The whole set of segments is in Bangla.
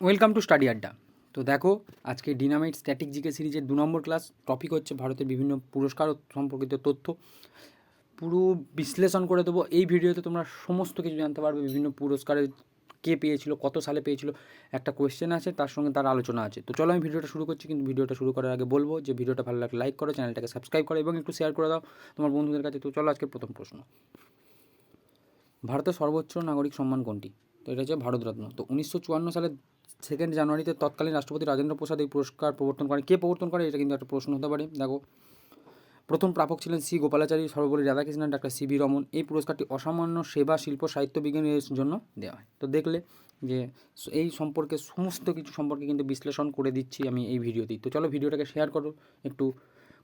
ওয়েলকাম টু স্টাডি আড্ডা। তো দেখো, আজকে ডিনামাইট স্ট্যাটিক জিকে সিরিজের দু নম্বর ক্লাস টপিক হচ্ছে ভারতের বিভিন্ন পুরস্কার সম্পর্কিত তথ্য। পুরো বিশ্লেষণ করে দেবো। এই ভিডিওতে তোমরা সমস্ত কিছু জানতে পারবে, বিভিন্ন পুরস্কারের কে পেয়েছিল, কত সালে পেয়েছিল। একটা কোয়েশ্চেন আছে, তার সঙ্গে তার আলোচনা আছে। তো চলো আমি ভিডিওটা শুরু করছি, কিন্তু ভিডিওটা শুরু করার আগে বলব যে ভিডিওটা ভালো লাগলে লাইক করো, চ্যানেলটাকে সাবস্ক্রাইব করো এবং একটু শেয়ার করে দাও তোমার বন্ধুদের কাছে। তো চলো আজকে প্রথম প্রশ্ন। ভারতের সর্বোচ্চ নাগরিক সম্মান কোনটি? তো এটা হচ্ছে ভারতরত্ন তো উনিশশো চুয়ান্ন সালে সেকেন্ড জানুয়ারিতে তৎকালীন রাষ্ট্রপতি রাজেন্দ্র প্রসাদ এই পুরস্কার প্রবর্তন করেন। কে প্রবর্তন করে? এটা কিন্তু একটা প্রশ্ন হতে পারে। দেখো, প্রথম প্রাপক ছিলেন C Gopalachari Sarvepalli Radhakrishnan, doctor C V Raman. এই পুরস্কারটি অসামান্য সেবা, শিল্প, সাহিত্য বিজ্ঞানের জন্য দেওয়া হয়। তো দেখলে যে এই সম্পর্কে সমস্ত কিছু সম্পর্কে কিন্তু বিশ্লেষণ করে দিচ্ছি আমি এই ভিডিওতেই। তো চলো ভিডিওটাকে শেয়ার করো, একটু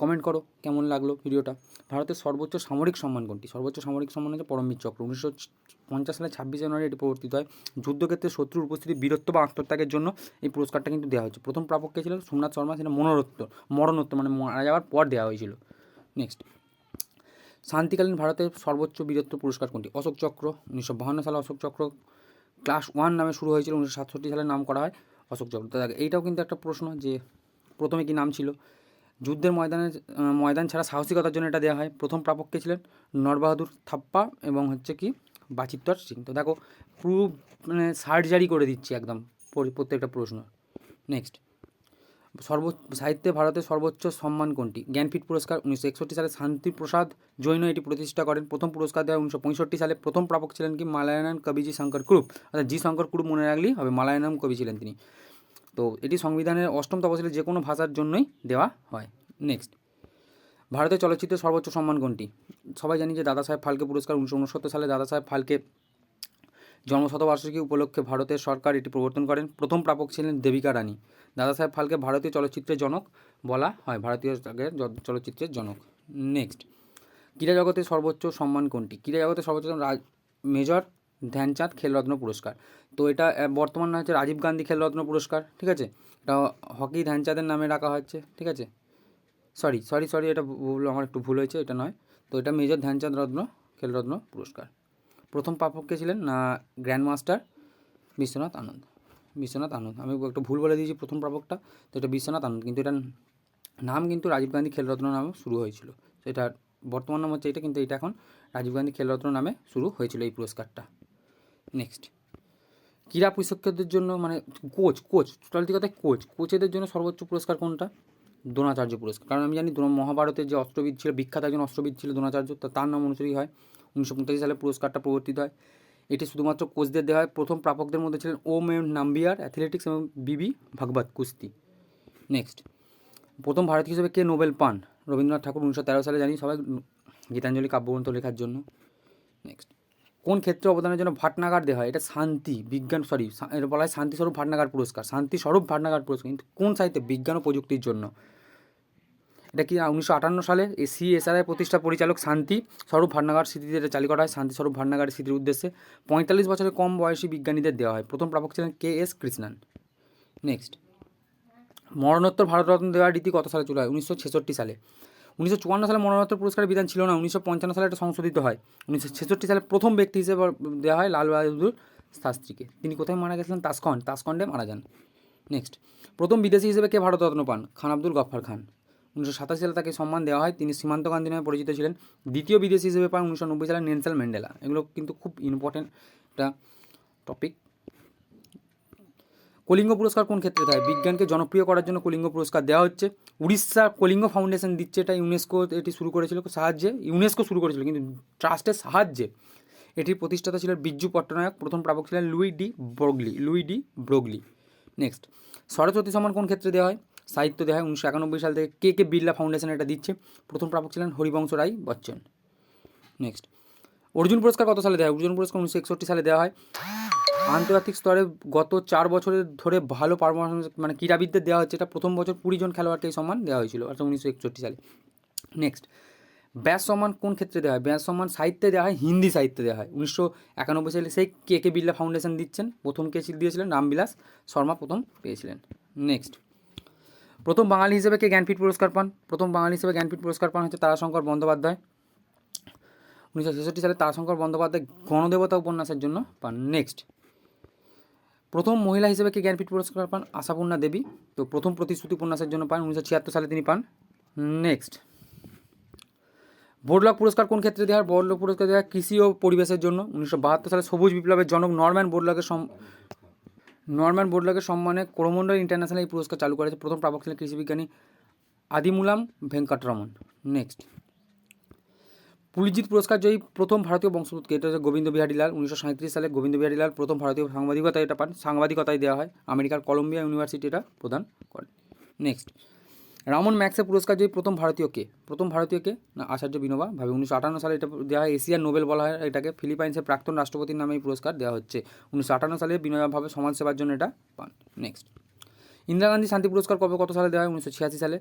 কমেন্ট করো, কেমন লাগল ভিডিওটা ভারতের সর্বোচ্চ সামরিক সম্মান কোনটি? সর্বোচ্চ সামরিক সম্মান হচ্ছে পরমবীর চক্র। উনিশশো পঞ্চাশ সালে ছাব্বিশ জানুয়ারি এটি প্রবর্তিত হয়। যুদ্ধক্ষেত্রে শত্রুর উপস্থিতি, বীরত্ব বা আত্মত্যাগের জন্য এই পুরস্কারটা কিন্তু দেওয়া হয়েছে। প্রথম প্রাপক ছিল সোমনাথ শর্মা, সেটা মরণোত্তর মরণোত্তর মানে মারা যাওয়ার পর দেওয়া হয়েছিল। নেক্সট শান্তিকালীন ভারতের সর্বোচ্চ বীরত্ব পুরস্কার কোনটি? অশোক চক্র, উনিশশো বাহান্ন সালে অশোক চক্র ক্লাস ওয়ান নামে শুরু হয়েছিল, উনিশশো সাতষট্টি সালে নাম করা হয় অশোক চক্র। এইটাও কিন্তু একটা প্রশ্ন যে প্রথমে কি নাম ছিল? যুদ্ধের ময়দানে ময়দান ছাড়া সাহসিকতার জন্য এটা দেওয়া হয়। প্রথম প্রাপক কে ছিলেন নরবাহাদুর থাপ্পা এবং হচ্ছে কি বাচিত্তর সিং। তো দেখো, পুরো মানে সার্জারি করে দিচ্ছি একদম প্রত্যেকটা প্রশ্ন। নেক্সট সর্ব সাহিত্যে ভারতের সর্বোচ্চ সম্মান কোনটি? জ্ঞানপীঠ পুরস্কার উনিশশো একষট্টি সালে শান্তিপ্রসাদ জৈন এটি প্রতিষ্ঠা করেন। প্রথম পুরস্কার দেওয়া উনিশশো পঁয়ষট্টি সালে প্রথম প্রাপক ছিলেন কি মালায়ানাম কবিজি শঙ্কর ক্রুপ। অর্থাৎ জি শঙ্কর ক্রুপ মনে রাখলেই হবে মালায়ানাম কবি ছিলেন তিনি। তো এটি সংবিধানের অষ্টম তপশিলে যে কোনো ভাষার জন্যই দেওয়া হয়। নেক্সট ভারতের চলচ্চিত্রের সর্বোচ্চ সম্মান কোনটি? সবাই জানি যে দাদা সাহেব ফালকে পুরস্কার উনিশশো উনসত্তর সালে দাদা সাহেব ফালকে জন্মশতবার্ষিকী উপলক্ষে ভারতের সরকার এটি প্রবর্তন করেন। প্রথম প্রাপক ছিলেন দেবিকা রানী দাদা সাহেব ফালকে ভারতীয় চলচ্চিত্রের জনক বলা হয়। ভারতীয় চলচ্চিত্রের জনক। নেক্সট ক্রীড়া জগতের সর্বোচ্চ সম্মান কোনটি? ক্রীড়া জগতের সর্বোচ্চ মেজর ধ্যানচাঁদ খেলরত্ন পুরস্কার। তো এটা বর্তমান হচ্ছে রাজীব গান্ধী খেলরত্ন পুরস্কার, ঠিক আছে? এটা হকি ধ্যানচাঁদের নামে রাখা হচ্ছে ঠিক আছে? সরি সরি সরি, এটা ভুল, আমার একটু ভুল হয়েছে, এটা নয়। তো এটা মেজর ধ্যানচাঁদ রত্ন খেলরত্ন পুরস্কার। প্রথম প্রাপক কে ছিলেন? না গ্র্যান্ড মাস্টার বিশ্বনাথ আনন্দ। বিশ্বনাথ আনন্দ, আমি একটু ভুল বলে দিয়েছি প্রথম প্রাপকটা তো এটা বিশ্বনাথ আনন্দ, কিন্তু এটার নাম কিন্তু রাজীব গান্ধী খেলরত্ন নামে শুরু হয়েছিল। তো বর্তমান নাম হচ্ছে এটা, কিন্তু এটা এখন রাজীব গান্ধী খেলরত্ন নামে শুরু হয়েছিল এই পুরস্কারটা। নেক্সট ক্রীড়া প্রশিক্ষকদের জন্য মানে কোচ কোচ টোটালটি কথায় কোচ কোচেদের জন্য সর্বোচ্চ পুরস্কার কোনটা? দ্রোণাচার্য পুরস্কার। কারণ আমি জানি মহাভারতের যে অস্ত্রবিদ ছিল, বিখ্যাত একজন অস্ত্রবিদ ছিল দ্রোণাচার্য, তা তার নাম অনুসারেই হয়। উনিশশো পঁয়তাল্লিশ সালে পুরস্কারটা প্রবর্তিত হয়। এটি শুধুমাত্র কোচদের দেওয়া হয়। প্রথম প্রাপকদের মধ্যে ছিলেন ওম এম নাম্বিয়ার অ্যাথলেটিক্স এবং বিবি ভাগবত কুস্তি। নেক্সট প্রথম ভারতীয় হিসেবে কে নোবেল পান? রবীন্দ্রনাথ ঠাকুর উনিশশো তেরো সালে, জানি সবাই গীতাঞ্জলি কাব্যগ্রন্থ লেখার জন্য। নেক্সট কোন ক্ষেত্রে অবদানের জন্য ভাটনাগার দেওয়া হয়? এটা শান্তি, বিজ্ঞান সরি বলা হয় শান্তি স্বরূপ ভাটনাগার পুরস্কার। শান্তি স্বরূপ ভাটনাগার পুরস্কার, কিন্তু কোন সাহিত্যে? বিজ্ঞান ও প্রযুক্তির জন্য। এটা কি উনিশশো আটান্ন সালে এই সিএসআরআই প্রতিষ্ঠা পরিচালক শান্তি স্বরূপ ভাটনাগার স্মৃতিতে এটা চালু করা হয়? শান্তি স্বরূপ স্মৃতির উদ্দেশ্যে পঁয়তাল্লিশ বছরের কম বয়সী বিজ্ঞানীদের দেওয়া হয়। প্রথম প্রাপক ছিলেন কে এস কৃষ্ণান। নেক্সট মরণোত্তর ভারতরত্ন দেওয়ার রীতি কত সালে চলে হয়? উনিশশো ছেষট্টি সালে। উনিশশো চুয়ান্ন সালে মরণোত্তর পুরস্কারের বিধান ছিল না, উনিশশো পঞ্চান্ন সালে এটা সংশোধিত হয়। উনিশশো ছেষট্টি সালে প্রথম ব্যক্তি হিসেবে দেওয়া হয় লাল বাহাদুর শাস্ত্রীকে। তিনি কোথায় মারা গেছিলেন? তাসকন্ড তাসকন্ডে মারা যান। নেক্সট প্রথম বিদেশি হিসেবে কে ভারতরত্ন পান? খান আব্দুল গফ্ফার খান। উনিশশো সাতাশি সালে তাকে সম্মান দেওয়া হয়। তিনি সীমান্ত গান্ধী নামে পরিচিত ছিলেন। দ্বিতীয় বিদেশি হিসেবে পান উনিশশো নব্বই সালে নেলসন ম্যান্ডেলা। এগুলো কিন্তু খুব ইম্পর্টেন্ট একটা টপিক কলিঙ্গ পুরস্কার কোন ক্ষেত্রে দেয়? বিজ্ঞানকে জনপ্রিয় করার জন্য কলিঙ্গ পুরস্কার দেওয়া হচ্ছে। উড়িষ্যা কলিঙ্গ ফাউন্ডেশন দিচ্ছে, এটা ইউনেস্কো এটি শুরু করেছিল, সাহায্যে ইউনেস্কো শুরু করেছিল, কিন্তু ট্রাস্টের সাহায্যে এটির প্রতিষ্ঠাতা ছিলেন বিজ্জু পট্টনায়ক, প্রথম প্রাপক ছিলেন Louis de Broglie, Louis de Broglie. Next Saraswati Samman কোন ক্ষেত্রে দেওয়া হয়? সাহিত্য দেওয়া হয় উনিশশো একানব্বই সাল থেকে কে কে বিড়লা ফাউন্ডেশন এটা দিচ্ছে। প্রথম প্রাপক ছিলেন হরিবংশ রায় বচ্চন। নেক্সট অর্জুন পুরস্কার কত সালে দেওয়া হয়? অর্জুন পুরস্কার উনিশশো একষট্টি সালে দেওয়া হয়। আন্তর্জাতিক স্তরে গত চার বছরের ধরে ভালো পারফরমেন্স মানে ক্রীড়াবিদদের দেওয়া হচ্ছে। এটা প্রথম বছর কুড়ি জন খেলোয়াড়কে এই সম্মান দেওয়া হয়েছিল অর্থাৎ উনিশশো একষট্টি সালে। নেক্সট ব্যাস সম্মান কোন ক্ষেত্রে দেওয়া হয়? ব্যাস সম্মান সাহিত্যে দেওয়া হয়, হিন্দি সাহিত্যে দেওয়া হয়। উনিশশো একানব্বই সালে সেই কে কে বিড়লা ফাউন্ডেশন দিচ্ছেন। প্রথম কে দিয়েছিলেন? রামবিলাস শর্মা প্রথম পেয়েছিলেন। নেক্সট প্রথম বাঙালি হিসেবে কে জ্ঞানপীঠ পুরস্কার পান? প্রথম বাঙালি হিসেবে জ্ঞানপীঠ পুরস্কার পান হচ্ছে তারাশঙ্কর বন্দ্যোপাধ্যায়। উনিশশো ছেষট্টি সালে তারাশঙ্কর বন্দ্যোপাধ্যায় গণদেবতা উপন্যাসের জন্য পান। নেক্সট প্রথম মহিলা হিসেবে কে জ্ঞানপীঠ পুরস্কার পান? আশাপূর্ণা দেবী। তো প্রথম প্রতিশ্রুতি উপন্যাসের জন্য পান, উনিশশো ছিয়াত্তর সালে তিনি পান। নেক্সট। বোর্ডলক পুরস্কার কোন ক্ষেত্রে দেওয়া হয়? বোর্ডলক পুরস্কার দেওয়া কৃষি ও পরিবেশের জন্য। উনিশশো বাহাত্তর সালে সবুজ বিপ্লবের জনক নরম্যান বোর্ডলকের সম নরম্যান বোর্ডলকের সম্মানে করমণ্ডল ইন্টারন্যাশনাল এই পুরস্কার চালু করেছে প্রথম প্রাপক ছিলেন কৃষিবিজ্ঞানী আদিমুলাম ভেঙ্কটরমন। নেক্সট। পুলিজিৎ পুরস্কার জয়ী প্রথম ভারতীয় বংশোদ্ভূত এটা হচ্ছে গোবিন্দ বিহারী লাল। উনিশশো সালে গোবিন্দ বিহারী লাল প্রথম ভারতীয় সাংবাদিকতা এটা পান। সাংবাদিকতায় দেওয়া হয়। আমেরিকার কলম্বিয়া ইউনিভার্সিটি এটা প্রদান করে নেক্সট রামন ম্যাক্সের পুরস্কার জয়ী প্রথম ভারতীয় কে? প্রথম ভারতীয় কে? না, আচার্য বিনোবা ভাবে। উনিশশো আটান্ন সালে এটা দেওয়া হয়। এশিয়ার নোবেল বলা হয়। এটাকে ফিলিপাইন্সের প্রাক্তন রাষ্ট্রপতির নামে এই পুরস্কার দেওয়া হচ্ছে। উনিশশো আটান্ন সালে বিনোবা ভাবে সমাজসেবার জন্য এটা পান। নেক্সট ইন্দিরা গান্ধী শান্তি পুরস্কার কবে, কত সালে দেওয়া হয়? উনিশশো ছিয়াশি সালে।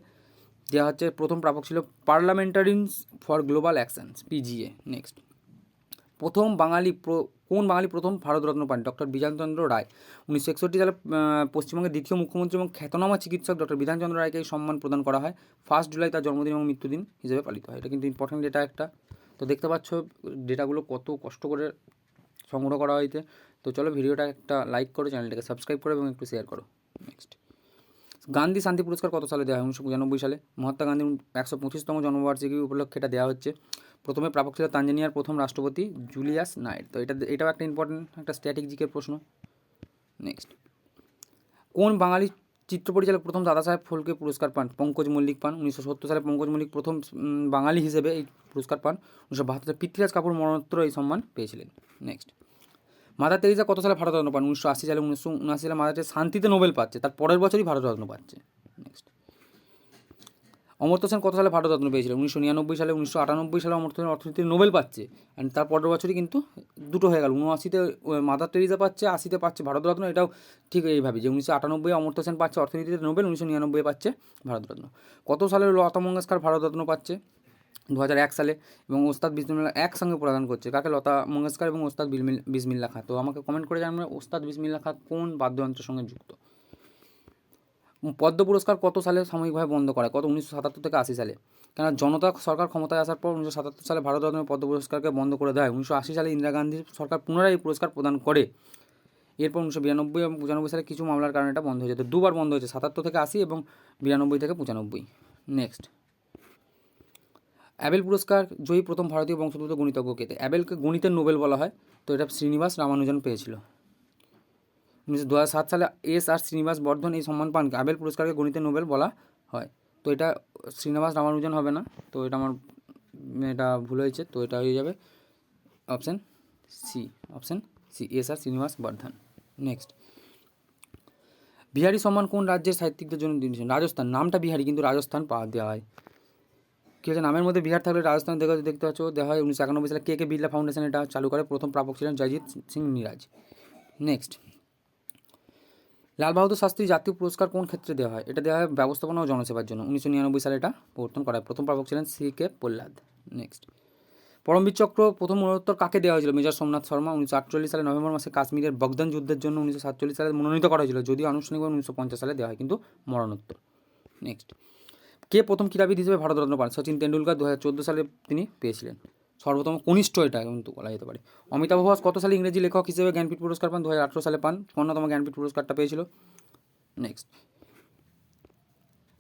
দেওয়া হচ্ছে প্রথম প্রাপক ছিল parliamentarians for global actions PGA next প্রথম বাঙালি কোন বাঙালি প্রথম ভারতরত্ন পান? ডক্টর বিধানচন্দ্র রায়। উনিশশো একষট্টি সালে পশ্চিমবঙ্গের দ্বিতীয় মুখ্যমন্ত্রী এবং খ্যাতনামা চিকিৎসক ডক্টর বিধানচন্দ্র রায়কে এই সম্মান প্রদান করা হয়। ফার্স্ট জুলাই তার জন্মদিন এবং মৃত্যুদিন হিসেবে পালিত হয়। এটা কিন্তু ইম্পর্টেন্ট ডেটা একটা। তো দেখতে পাচ্ছ ডেটাগুলো কত কষ্ট করে সংগ্রহ করা হয়েছে। তো চলো ভিডিওটা একটা লাইক করো, চ্যানেলটাকে সাবস্ক্রাইব করো এবং একটু শেয়ার করো। নেক্সট গান্ধী শান্তি পুরস্কার কত সালে দেওয়া হয়? উনিশশো পঁচানব্বই সালে। মহাত্মা গান্ধীর একশো পঁচিশতম জন্মবার্ষিকী উপলক্ষে এটা দেওয়া হচ্ছে। প্রথমে প্রাপক ছিল তানজানিয়ার প্রথম রাষ্ট্রপতি জুলিয়াস নাইট। তো এটা এটাও একটা ইম্পর্টেন্ট একটা স্ট্র্যাটেজিকের প্রশ্ন। নেক্সট কোন বাঙালি চিত্র পরিচালক প্রথম দাদা সাহেব ফলকে পুরস্কার পান? পঙ্কজ মল্লিক পান। উনিশশো সত্তর সালে পঙ্কজ মল্লিক প্রথম বাঙালি হিসেবে এই পুরস্কার পান। উনিশশো বাহাত্তর পৃথ্বীরাজ কাপুর মরণোত্তর এই সম্মান পেয়েছিলেন। নেক্সট মাদার তেরিজা কত সালে ভারতরত্ন পান? উনিশশো আশি সালে, উনিশশো উনআশি সালে মাদার শান্তিতে নোবেল পাচ্ছে। তার পরের বছরই ভারতরত্ন পাচ্ছে। নেক্সট অমর্ত্য সেন কত সালে ভারতরত্ন পেয়েছিলেন উনিশশো নিরানব্বই সালে, উনিশশো আটানব্বই সালে অমর্ত্য সেন অর্থনীতির নোবেল পাচ্ছে। অ্যান্ড তার পরের বছরই কিন্তু দুটো হয়ে গেল। উনআশিতে মাদার তেরিজা পাচ্ছে, আশিতে পাচ্ছে ভারতরত্ন এটাও ঠিক এইভাবে যে উনিশশো আটানব্বই অমর্ত্য সেন পাচ্ছে অর্থনীতিতে নোবেল, উনিশশো নিরানব্বই পাচ্ছে ভারতরত্ন কত সালে লতা মঙ্গেশকর ভারতরত্ন পাচ্ছে? দু হাজার এক সালে এবং ওস্তাদ বিসমিল্লা একসঙ্গে প্রদান করছে। কাকে? লতা মঙ্গেশকর এবং ওস্তাদ বিসমিল্লা খান তো আমাকে কমেন্ট করে জানাবেন, ওস্তাদ বিসমিল্লা খান কোন বাদ্যযন্ত্রের সঙ্গে যুক্ত? পদ্ম পুরস্কার কত সালে সাময়িকভাবে বন্ধ করা? হয়? কত? উনিশশো সাতাত্তর থেকে আশি সালে। কেন জনতা সরকার ক্ষমতায় আসার পর উনিশশো সাতাত্তর সালে ভারতরত্ন পদ্ম পুরস্কারকে বন্ধ করে দেয় উনিশশো আশি সালে ইন্দিরা গান্ধীর সরকার পুনরায় এই পুরস্কার প্রদান করে। এরপর উনিশশো বিরানব্বই এবং পঁচানব্বই সালে কিছু মামলার কারণে এটা বন্ধ হয়েছে। তো দুবার বন্ধ হয়েছে, সাতাত্তর থেকে আশি এবং বিরানব্বই থেকে পঁচানব্বই। নেক্সট অ্যাবেল পুরস্কার জয়ী প্রথম ভারতীয় বংশোদ্ভূত গণিতজ্ঞ কেতে অ্যাবেলকে গণিতের নোবেল বলা হয়। তো এটা শ্রীনিবাস রামানুজন পেয়েছিল। উনিশশো দু সাত সালে এস আর শ্রীনিবাস বর্ধন এই সম্মান পান অ্যাবেল পুরস্কারকে গণিতের নোবেল বলা হয়। তো এটা শ্রীনিবাস রামানুজন হবে না। তো এটা আমার, এটা ভুল হয়েছে। তো এটা হয়ে যাবে option C option C S R Srinivas Bardhan. Next Bihari Samman কোন রাজ্যের সাহিত্যিকদের জন্য দিয়েছেন? রাজস্থান। নামটা বিহারি, কিন্তু রাজস্থান পাওয়া দেওয়া হয়। কী হচ্ছে নামের মধ্যে বিহার থাকলে রাজস্থান দেখে দেখতে পাচ্ছ, দেওয়া হয় উনিশশো একানব্বই সালে কে কে বিড়লা ফাউন্ডেশন এটা চালু করে। প্রথম প্রাপক ছিলেন জয়জিৎ সিং নিরাজ। নেক্সট। লাল বাহাদুর শাস্ত্রী জাতীয় পুরস্কার কোন ক্ষেত্রে দেওয়া হয়? এটা দেওয়া হয় ব্যবস্থাপনা ও জনসেবার জন্য। উনিশশো নিরানব্বই সালে এটা প্রবর্তন করা হয়। প্রথম প্রাপক ছিলেন C K Prahlad. Next. Paramvir Chakra প্রথম মরণোত্তর কাকে দেওয়া হয়েছিল? মেজর সোমনাথ শর্মা উনিশশো আটচল্লিশ সালে নভেম্বর মাসে কাশ্মীরের বগদান যুদ্ধের জন্য উনিশশো সাতচল্লিশ সালে মনোনীত করা হয়েছিল, যদিও আনুষ্ঠানিকভাবে উনিশশো পঞ্চাশ সালে দেওয়া হয়, কিন্তু মরণোত্তর। নেক্সট। কে প্রথম ক্রীড়াবিদ হিসেবে ভারতরত্ন পান? সচিন তেন্ডুলকার দু হাজার চোদ্দ সালে তিনি পেয়েছিলেন। সর্বোত্তম কনিষ্ঠ এটা কিন্তু বলা যেতে পারে। অমিতাভ ঘোষ কত সালে ইংরেজি লেখক হিসেবে জ্ঞানপীঠ পুরস্কার পান? দু হাজার আঠেরো সালে পান। অন্যতম জ্ঞানপীঠ পুরস্কারটা পেয়েছিল। নেক্সট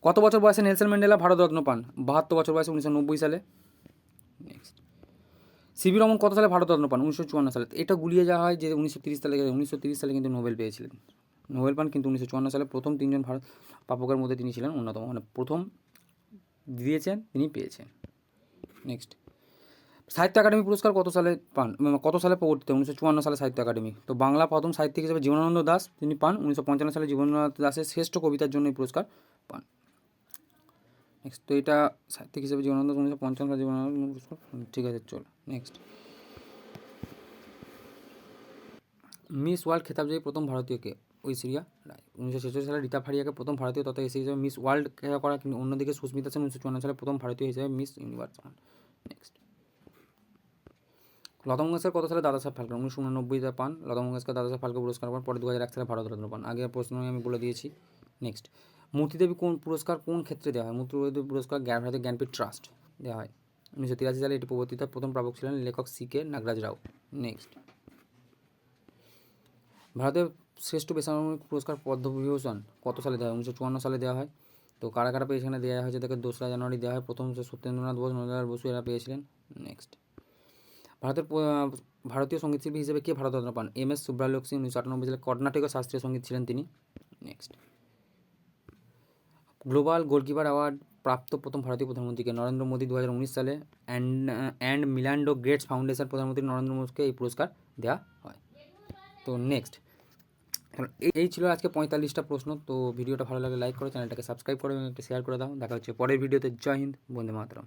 কত বছর বয়সে নেলসন ম্যান্ডেলা ভারতরত্ন পান? বাহাত্তর বছর বয়সে উনিশশো নব্বই সালে। নেক্সট সিবি রমন কত সালে ভারতরত্ন পান? উনিশশো চুয়ান্ন সালে। এটা গুলিয়ে যাওয়া হয় যে উনিশশো তিরিশ সালে, উনিশশো তিরিশ সালে কিন্তু নোবেল পেয়েছিলেন। নোবেল পান কিন্তু উনিশশো চুয়ান্ন সালে প্রথম তিনজন ভারত প্রাপকের মধ্যে তিনি ছিলেন অন্যতম। মানে প্রথম দিয়েছেন, তিনি পেয়েছেন। নেক্সট সাহিত্য একাডেমি পুরস্কার কত সালে পান? কত সালে প্রবর্তিত? উনিশশো চুয়ান্ন সালে সাহিত্য একাডেমি। তো বাংলা প্রথম সাহিত্যিক হিসেবে জীবনানন্দ দাস, তিনি পান। উনিশশো পঞ্চান্ন সালে জীবনানন্দ দাসের শ্রেষ্ঠ কবিতার জন্য এই পুরস্কার পান। নেক্সট তো এটা সাহিত্যিক হিসেবে জীবনানন্দ উনিশশো পঞ্চান্ন সালে জীবনানন্দ পুরস্কার। ঠিক আছে, চল নেক্সট মিস ওয়ার্ল্ড খেতাবজয়ী প্রথম ভারতীয়কে ঐশ্বরিয়া রায়। উনিশশো ছেচল্লিশ সালে রীতা ফারিয়াকে প্রথম ভারতীয় তথা এসে হিসেবে মিস ওয়ার্ল্ড করা কিন্তু অন্যদিকে সুস্মিতা সেন উনিশশো চুয়ান্ন সালে প্রথম ভারতীয় হিসেবে মিস ইউনিভার্স হন। নেক্সট লতা মঙ্গেশকর কত সালে দাদা ফালকে উনিশশো উননব্বইতে পান। লতা মঙ্গেশকর দাদা ফালকে পুরস্কার পান পরে দু হাজার এক সালে ভারতরত্ন পান। আগের প্রশ্ন আমি বলে দিয়েছি। নেক্সট মূর্তিদেবী কোন পুরস্কার কোন ক্ষেত্রে দেওয়া হয়? মূর্তিদেবী পুরস্কার জ্ঞান ভারতীয় জ্ঞানপীঠ ট্রাস্ট দেওয়া হয়। উনিশশো তিরাশি সালে এটি প্রবর্তিত প্রথম প্রাপক ছিলেন লেখক C K Nagaraj Rao. Next ভারতের শ্রেষ্ঠ বেসামরিক পুরস্কার পদ্মবিভূষণ কত সালে দেওয়া হয়? উনিশশো চুয়ান্ন সালে দেওয়া হয়। তো কারা কারা পেয়েছে এখানে দেওয়া হয়েছে তাকে দোসরা জানুয়ারি দেওয়া হয়। প্রথম সত্যেন্দ্রনাথ বোস নন্দলাল বসু, এরা পেয়েছিলেন। নেক্সট। ভারতের ভারতীয় সঙ্গীতশিল্পী হিসেবে কে ভারতরত্ন পান? এম এস সুব্রালোক্সি উনিশশো আটানব্বই সালে কর্ণাটক ও শাস্ত্রীয় সংগীত ছিলেন তিনি। নেক্সট। গ্লোবাল গোলকিপার অ্যাওয়ার্ড প্রাপ্ত প্রথম ভারতীয় প্রধানমন্ত্রীকে নরেন্দ্র মোদী দু হাজার উনিশ সালে and and Melinda Gates Foundation প্রধানমন্ত্রী নরেন্দ্র মোদীকে এই পুরস্কার দেওয়া হয়। তো নেক্সট। এই ছিল আজকে পঁয়তাল্লিশটা প্রশ্ন, তো ভিডিওটা ভালো লাগে লাইক করো, চ্যানেলটাকে সাবস্ক্রাইব করো এবং একটা শেয়ার করে দাও। দেখা হচ্ছে পরের ভিডিওতে। জয় হিন্দ, বন্দে মাতরম।